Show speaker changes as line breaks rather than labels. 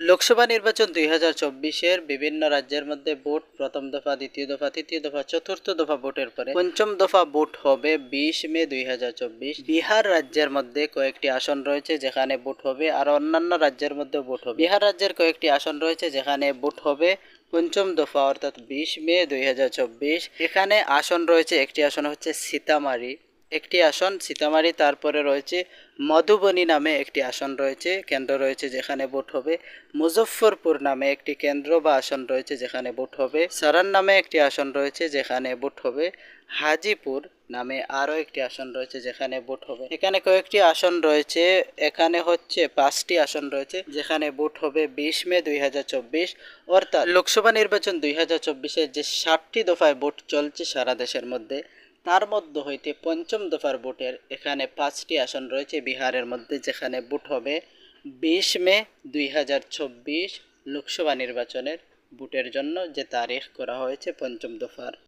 লোকসভা নির্বাচন দুই হাজার চব্বিশের বিভিন্ন রাজ্যের মধ্যে ভোট প্রথম দফা, দ্বিতীয় দফা, তৃতীয় দফা, চতুর্থ দফা ভোটের পরে পঞ্চম দফা ভোট হবে বিশ মে দুই হাজার চব্বিশ। বিহার রাজ্যের মধ্যে কয়েকটি আসন রয়েছে যেখানে ভোট হবে আর অন্যান্য রাজ্যের মধ্যে ভোট হবে। বিহার রাজ্যের কয়েকটি আসন রয়েছে যেখানে ভোট হবে পঞ্চম দফা, অর্থাৎ বিশ মে দুই হাজার চব্বিশ। এখানে আসন রয়েছে, একটি আসন হচ্ছে সীতামারি। একটি আসন, সীতামারি, তারপরে রয়েছে মধুবনী নামে একটি আসন রয়েছে, কেন্দ্র রয়েছে যেখানে ভোট হবে। মুজফ্ফরপুর নামে একটি কেন্দ্র বা আসন রয়েছে যেখানে ভোট হবে। সারান নামে একটি আসন রয়েছে যেখানে ভোট হবে। হাজিপুর নামে আরও একটি আসন রয়েছে যেখানে ভোট হবে। এখানে কয়েকটি আসন রয়েছে। এখানে হচ্ছে পাঁচটি আসন রয়েছে যেখানে ভোট হবে বিশ মে দুই হাজার চব্বিশ। অর্থাৎ লোকসভা নির্বাচন দুই হাজার চব্বিশের যে ষাটটি দফায় ভোট চলছে সারা দেশের মধ্যে। তার মধ্য হইতে পঞ্চম দফার ভোটের এখানে পাঁচটি আসন রয়েছে বিহারের মধ্যে, যেখানে ভোট হবে বিশ মে দুই হাজার চব্বিশ লোকসভা নির্বাচনের ভোটের জন্য যে তারিখ করা হয়েছে পঞ্চম দফার।